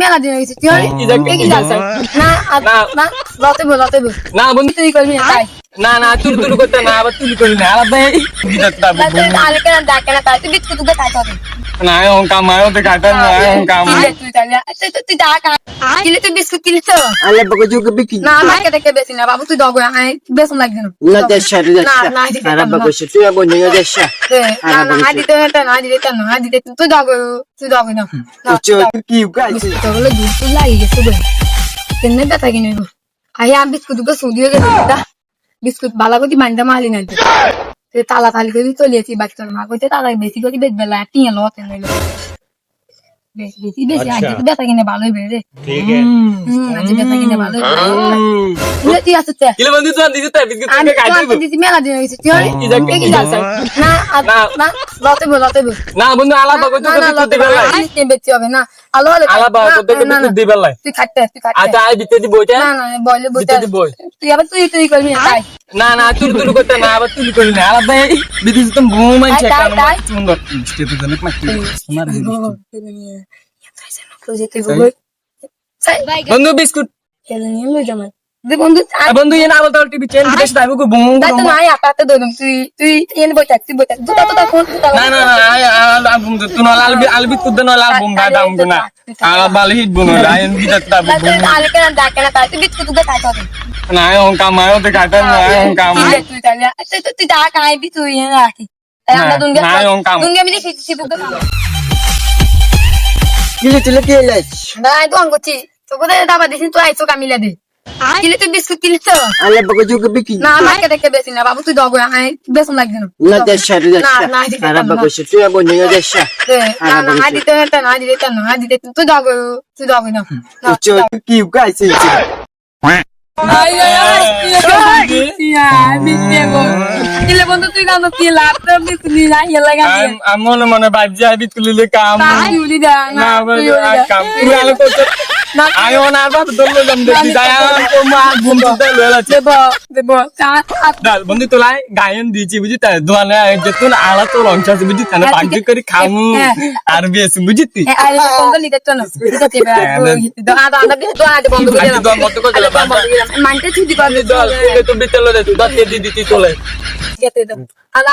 মেলা দিন হয়েছে। না লতে বল লতে বল। না বন্ধু তুই করবি না তাই। না না তুই তুই করতে না আবার তুই করি না আলাদা না কেন না না ওন কাম আয় ওতে কাটা না ওন কাম তুই তাহলে তুই তুই- বিস্কুট কিলে তো আলে বকে যোগ বিকি না আমাকে দেখে বেশি না বাবু তুই দগ আই বেসন লাগবে না না দেশা না দেশা না দিতে বকে তুই আবো নিয়ে দেশা। না না দিতে না না দিতে না আই দিতে তুই দগ তুই দগ না না চো কি উকাইছে দুধ তো গেছে গো কেনে কিনে আই আমি বিস্কুটগুলো গেছে বিস্কুট বালা করে বান্ডা মালি না তে তালা তালি করে চলিয়েছি বাচ্চার মা কইতে তালা বেশি করে বেশ বেলা টিয়া লতে নইলো বেশি বেশি কিনে ভালো কিনে ভালো তুই আসতে। তে মেলা না লতে বল লতে বল। না বন্ধু আলাদা করতে না লতে বল বেচতে হবে না। আলাদা করতে তুই তুই খাটতে তুই খাটতে। আচ্ছা আই দিতে দিব না না বলে বলতে দিব তুই আবার তুই তুই করবি না তাই না না তুই তুই করতে না আবার তুই করি না আলাদা বিদেশ তুমি বহু মানছে কারণ তাই। সুন্দর স্টেটে জানে না কি তোমার বন্ধু বিস্কুট বন্ধু আ, বন্ধু এনে আবার তোর টিভি চেঞ্জ দিতে তাই বুকু বহু তাই তো নাই আপাতে দইলাম তুই তুই এনে বইটা তুই বইটা দুটা তো তখন না না না আই আলবম তুই নল আলবি আলবি তুই নল আলবম দা দাম না আলা বালি হিট বনো আইন বিটা তা তুই আলে কেন ডাকে না তাই তুই বিস্কুট তুই খাই খাবি না ওন কাম আয় ওতে কাটা না ওন কাম তুই তাহলে তুই তুই- তুই ডাক তুই এনে রাখি তাই আমরা না, দুনিয়া না, ওং কাম। মিলে কিলে তুলে কি না তো আঙ্গ তোকে তো দাবা দিছিস তুই আইছো কামিলে দে কিলে তুই বিস্কুট কিলে তো আলে বকে যোগ বিকি না আমাকে দেখে বেশি না বাবু তুই দগ আই বেসন লাগবে না না দেশা দেশা না, না, দিতে আরে পারব না। বকে তুই আবো নিয়ে দেশা না না আই দিতে না না দিতে না আই তুই দগ তুই দগ না কি উকাইছে আমলে মনে বাজ্যা আবি তুলিলে কাম। কাম। তুই আলো করতে না আয় ওন আর বাপ দল দম দেখি যায় তো মা ঘুম তো লইলা দেব দেব তা ডাল বন্ধু তোলাই গায়ন দিয়েছি বুঝি তাই দোয়ানে যেতুন আলা তো লঞ্চ আছে বুঝি তানে পাগি করে খামু আর বেশ বুঝি তুই আই বন্ধ লিতে তো না দিতে আদা আদা দিয়ে তো আজ বন্ধ করে দিলাম। মত করে দিলাম মানতে তুই দিবা দল তো বিতল দে তুই দিদি তুই তোলে। গেতে দাও আদা